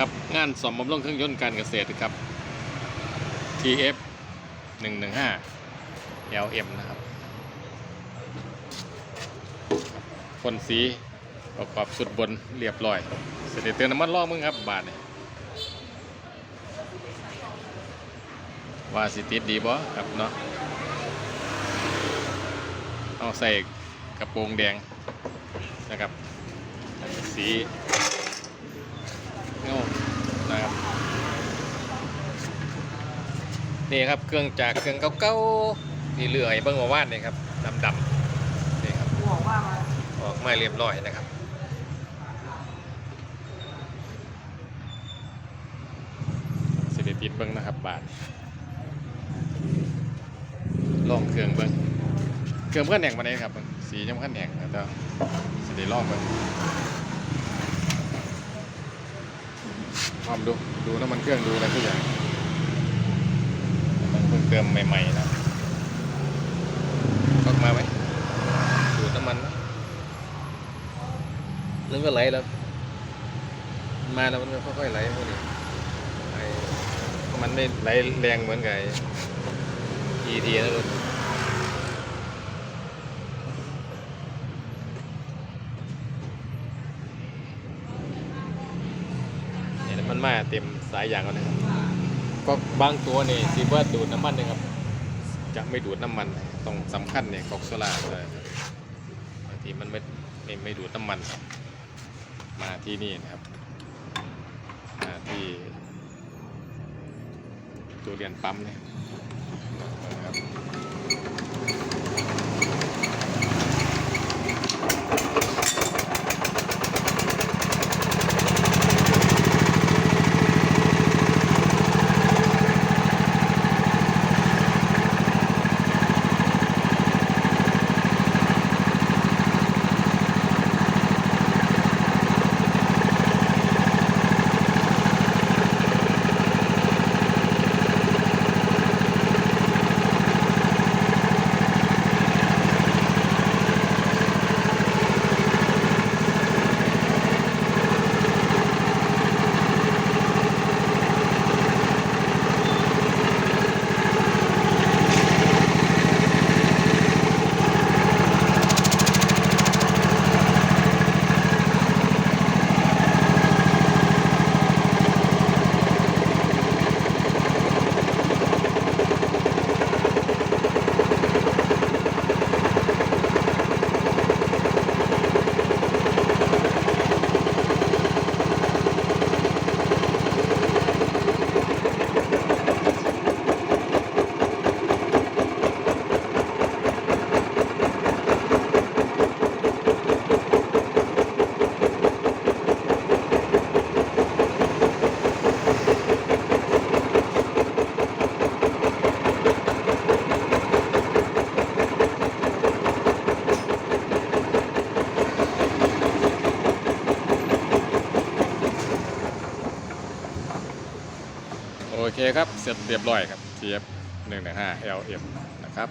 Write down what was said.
ครับงานสอมบำรุงเครื่องยนต์การเกษตรครับ TF 115 LM นะครับพ่นสีประกอบสุดบนเรียบร้อย เสร็จเตือนน้ำมันล่องมึงครับ บาทนี่ว่าสิติดดีบ่ครับเนาะเอาใส่กระโปรงแดงนะครับ สีเงานะครับ นี่ครับเครื่องจากเครื่องเก่าๆนี่เลื่อยเบิ้งมาว่านนี่ครับดำๆนี่ครับบอกว่ามาออกมาเรียบร้อยนะครับสิได้ติดเบิ้งนะครับบาทลองเครื่องเบิ้งเครื่องเพื่อนแหน่งมาไหนครับเบิ่งสียังขั้นแหน่งนะเจ้าสิได้ลองเบิ้งพร้อมดูดูน้ำมันเครื่องดูอะไรทุกอย่างมัน เติมใหม่ๆนะก็มาไหมดูดน้ำมันไหมนึกว่าไหลแล้ว มาแล้วมันค่อยๆไหลพวกนี้ไอ้มันไม่ไหลแรงเหมือนกับอีทีนะรุ่นเนี่ยมันมาเต็มสายยางแล้วนะครับ ก็บางตัวนี่ซีเบิร์ดดูดน้ำมันนะครับ จะไม่ดูดน้ำมันต้องสำคัญเนี่ยกอกโซล่าเลยบางทีมันไม่ไม่ไม่ดูดน้ำมันมาที่นี่นะครับมาที่ตัวเรียนปั๊มเนี่ย โอเคครับ เสร็จเรียบร้อยครับ TF 115 LM นะครับ